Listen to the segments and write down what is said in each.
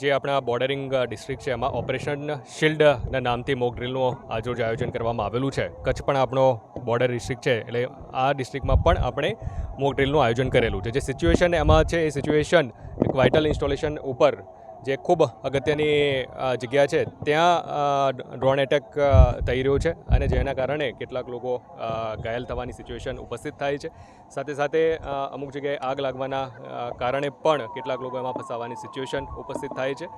જે આપણા બોર્ડરિંગ ડિસ્ટ્રિક્ટ છે, એમાં ઓપરેશન શિલ્ડના નામથી મોક ડ્રિલનું આજરોજ આયોજન કરવામાં આવેલું છે. કચ્છ પણ આપણો બોર્ડર ડિસ્ટ્રિક્ટ છે, એટલે આ ડિસ્ટ્રિક્ટમાં પણ આપણે મોક ડ્રિલનું આયોજન કરેલું છે. જે સિચ્યુએશન એમાં છે, એ સિચ્યુએશન એક વાઇટલ ઇન્સ્ટોલેશન ઉપર જે ખૂબ અગત્યની જગ્યા છે, ત્યાં ડ્રોન એટેક થઈ રહ્યો છે અને જેના કારણે કેટલાક લોકો ઘાયલ થવાની સિચ્યુએશન ઉપસ્થિત થાય છે. સાથે સાથે અમુક જગ્યાએ આગ લાગવાના કારણે પણ કેટલાક લોકો એમાં ફસાવાની સિચ્યુએશન ઉપસ્થિત થાય છે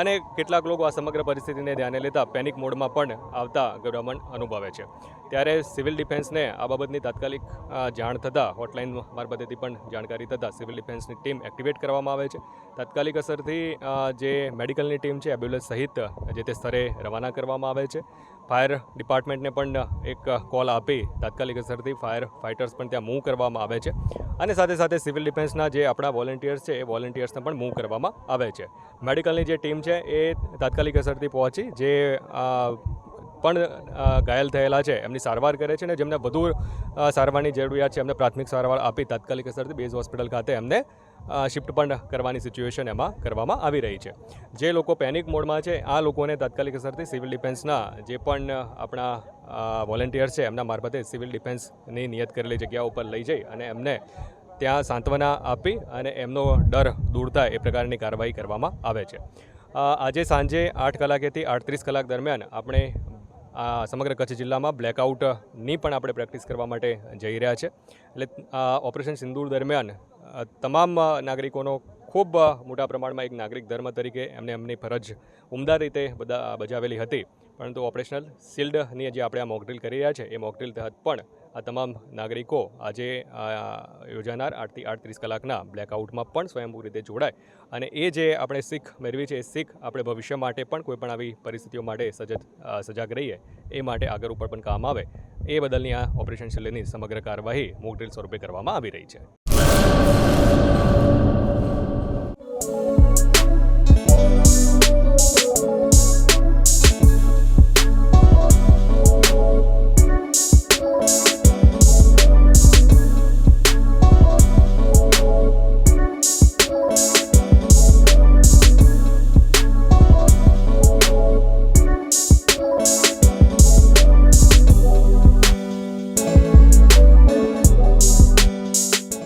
અને કેટલાક લોકો આ સમગ્ર પરિસ્થિતિને ધ્યાને લેતા પેનિક મોડમાં પણ આવતા ગભરામણ અનુભવે છે. ત્યારે સિવિલ ડિફેન્સને આ બાબતની તાત્કાલિક જાણ થતાં, હોટલાઇન મારફતેથી પણ જાણકારી થતાં સિવિલ ડિફેન્સની ટીમ એક્ટિવેટ કરવામાં આવે છે. તાત્કાલિક અસરથી જે મેડિકલની ટીમ છે, એમ્બ્યુલન્સ સહિત, જે તે સ્તરે રવાના કરવામાં આવે છે. ફાયર ડિપાર્ટમેન્ટને પણ એક કોલ આપી તાત્કાલિક અસરથી ફાયર ફાઇટર્સ પણ ત્યાં મૂવ કરવામાં આવે છે. અને સાથે સાથે સિવિલ ડિફેન્સના જે આપણા વોલેન્ટિયર્સ છે, એ વોલેન્ટિયર્સને પણ મૂવ કરવામાં આવે છે. મેડિકલની જે ટીમ છે, એ તાત્કાલિક અસરથી પહોંચી, જે પણ ઘાયલ થયેલા છે. એમની સારવાર કરે છે અને જેમને વધુ સારવારની જરૂરિયાત છે, એમને પ્રાથમિક સારવાર આપી તાત્કાલિક અસરથી બેઝ હોસ્પિટલ ખાતે એમને શિફ્ટ પણ કરવાની સિચ્યુએશન એમાં કરવામાં આવી રહી છે. જે લોકો પેનિક મોડમાં છે, આ લોકોને તાત્કાલિક અસરથી સિવિલ ડિફેન્સના જે પણ આપણા વોલેન્ટિયર્સ છે, એમના મારફતે સિવિલ ડિફેન્સની નિયત કરેલી જગ્યા ઉપર લઈ જઈ અને એમને ત્યાં સાંત્વના આપી અને એમનો ડર દૂર થાય એ પ્રકારની કાર્યવાહી કરવામાં આવે છે. આજે સાંજે આઠ કલાકેથી આડત્રીસ કલાક દરમિયાન આપણે આ સમગ્ર કચ્છ જિલ્લામાં બ્લેકઆઉટની પણ આપણે પ્રેક્ટિસ કરવા માટે જઈ રહ્યા છે. એટલે, આ ઓપરેશન સિંદૂર દરમિયાન તમામ નાગરિકોનો ખૂબ મોટા પ્રમાણમાં એક નાગરિક ધર્મ તરીકે એમને એમની ફરજ ઉમદા રીતે બધા બજાવેલી હતી. પરંતુ ઓપરેશનલ શિલ્ડની જે આપણે આ મોકડ્રીલ કરી રહ્યા છે, એ મોકડ્રીલ તહત પણ આ તમામ નાગરિકો આજે યોજાનાર આઠથી આઠત્રીસ કલાકના બ્લેકઆઉટમાં પણ સ્વયંભૂ રીતે જોડાય. અને એ જે આપણે શીખ મેળવી છે, એ શીખ આપણે ભવિષ્ય માટે પણ કોઈ પણ આવી પરિસ્થિતિઓ માટે સજજ સજાગ રહીએ, એ માટે આગળ ઉપર પણ કામ આવે. એ બદલની આ ઓપરેશન શિલ્ડની સમગ્ર કાર્યવાહી મોકડ્રીલ સ્વરૂપે કરવામાં આવી રહી છે.